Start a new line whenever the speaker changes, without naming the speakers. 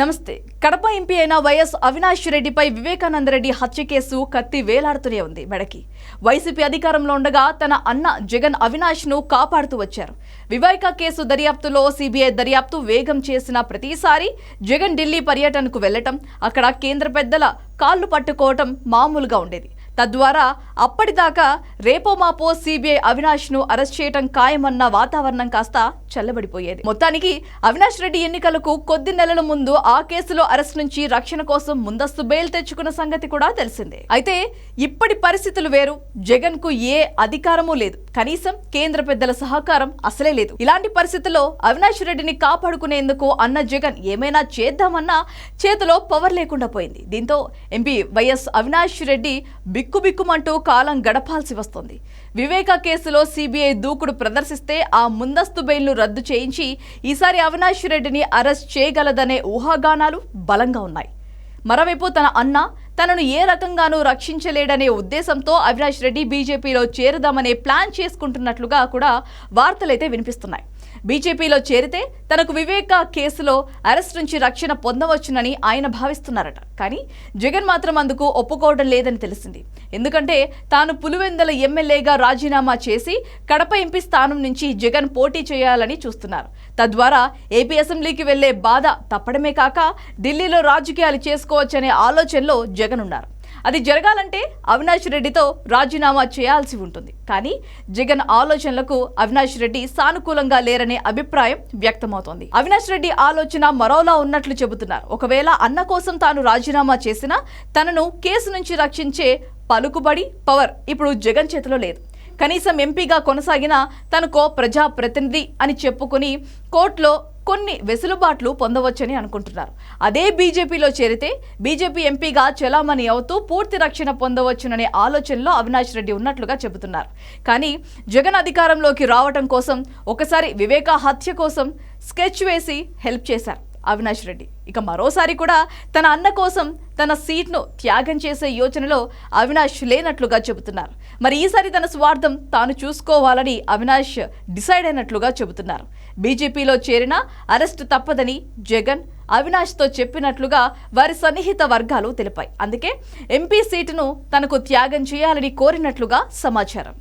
నమస్తే. కడప ఎంపీ అయిన వైఎస్ అవినాష్ రెడ్డిపై వివేకానంద రెడ్డి హత్య కేసు కత్తి వేలాడుతూనే ఉంది మెడకి. వైసీపీ అధికారంలో ఉండగా తన అన్న జగన్ అవినాష్ను కాపాడుతూ వచ్చారు. వివేక కేసు దర్యాప్తులో సిబిఐ దర్యాప్తు వేగం చేసిన ప్రతిసారి జగన్ ఢిల్లీ పర్యటనకు వెళ్ళటం అక్కడ కేంద్ర పెద్దల కాళ్ళు పట్టుకోవటం మామూలుగా ఉండేది. తద్వారా అప్పటిదాకా రేపో మాపో సిబిఐ అవినాష్ను అరెస్ట్ చేయటం ఖాయమన్న వాతావరణం కాస్త చల్లబడిపోయేది. మొత్తానికి అవినాష్ రెడ్డి ఎన్నికలకు కొద్ది నెలల ముందు ఆ కేసులో అరెస్ట్ నుంచి రక్షణ కోసం ముందస్తు బెయిల్ తెచ్చుకున్న సంగతి కూడా తెలిసిందే. అయితే ఇప్పటి పరిస్థితులు వేరు. జగన్కు ఏ అధికారమూ లేదు. కనీసం కేంద్ర పెద్దల సహకారం అసలే లేదు. ఇలాంటి పరిస్థితుల్లో అవినాష్ రెడ్డిని కాపాడుకునేందుకు అన్న జగన్ ఏమైనా చేద్దామన్నా చేతిలో పవర్ లేకుండా పోయింది. దీంతో ఎంపీ వైఎస్ అవినాష్ రెడ్డి బిక్కుబిక్కుమంటూ కాలం గడపాల్సి వస్తుంది. వివేక కేసులో సిబిఐ దూకుడు ప్రదర్శిస్తే ఆ ముందస్తు బెయిల్ను రద్దు చేయించి ఈసారి అవినాష్ రెడ్డిని అరెస్ట్ చేయగలదనే ఊహాగానాలు బలంగా ఉన్నాయి. మరోవైపు తన అన్న తనను ఏ రకంగానూ రక్షించలేడనే ఉద్దేశంతో అవినాష్ రెడ్డి బీజేపీలో చేరుదామనే ప్లాన్ చేసుకుంటున్నట్లుగా కూడా వార్తలైతే వినిపిస్తున్నాయి. బీజేపీలో చేరితే తనకు వివేక కేసులో అరెస్ట్ నుంచి రక్షణ పొందవచ్చునని ఆయన భావిస్తున్నారట. కానీ జగన్ మాత్రం అందుకు ఒప్పుకోవడం లేదని తెలిసింది. ఎందుకంటే తాను పులివెందల ఎమ్మెల్యేగా రాజీనామా చేసి కడప ఎంపీ స్థానం నుంచి జగన్ పోటీ చేయాలని చూస్తున్నారు. తద్వారా ఏపీ అసెంబ్లీకి వెళ్ళే బాధ తప్పడమే కాక ఢిల్లీలో రాజకీయాలు చేసుకోవచ్చనే ఆలోచనలో జగన్ ఉన్నారు. అది జరగాలంటే అవినాష్ రెడ్డితో రాజీనామా చేయాల్సి ఉంటుంది. కానీ జగన్ ఆలోచనలకు అవినాష్ రెడ్డి సానుకూలంగా లేరనే అభిప్రాయం వ్యక్తమవుతోంది. అవినాష్ రెడ్డి ఆలోచన మరోలా ఉన్నట్లు చెబుతున్నారు. ఒకవేళ అన్న కోసం తాను రాజీనామా చేసినా తనను కేసు నుంచి రక్షించే పలుకుబడి పవర్ ఇప్పుడు జగన్ చేతిలో లేదు. కనీసం ఎంపీగా కొనసాగిన తనకో ప్రజాప్రతినిధి అని చెప్పుకుని కోర్టులో కొన్ని వెసులుబాట్లు పొందవచ్చని అనుకుంటున్నారు. అదే బీజేపీలో చేరితే బీజేపీ ఎంపీగా చెలామణి అవుతూ పూర్తి రక్షణ పొందవచ్చుననే ఆలోచనలో అవినాష్ రెడ్డి ఉన్నట్లుగా చెబుతున్నారు. కానీ జగన్ అధికారంలోకి రావటం కోసం ఒకసారి వివేకా హత్య కోసం స్కెచ్ వేసి హెల్ప్ చేశారు. అవినాష్ రెడ్డి. ఇక మరోసారి కూడా తన అన్న కోసం తన సీట్ను త్యాగం చేసే యోచనలో అవినాష్ లేనట్లుగా చెబుతున్నారు. మరి ఈసారి తన స్వార్థం తాను చూసుకోవాలని అవినాష్ డిసైడ్ అయినట్లుగా చెబుతున్నారు. బీజేపీలో చేరిన అరెస్ట్ తప్పదని జగన్ అవినాష్తో చెప్పినట్లుగా వారి సన్నిహిత వర్గాలు తెలిపాయి. అందుకే ఎంపీ సీటును తనకు త్యాగం చేయాలని కోరినట్లుగా సమాచారం.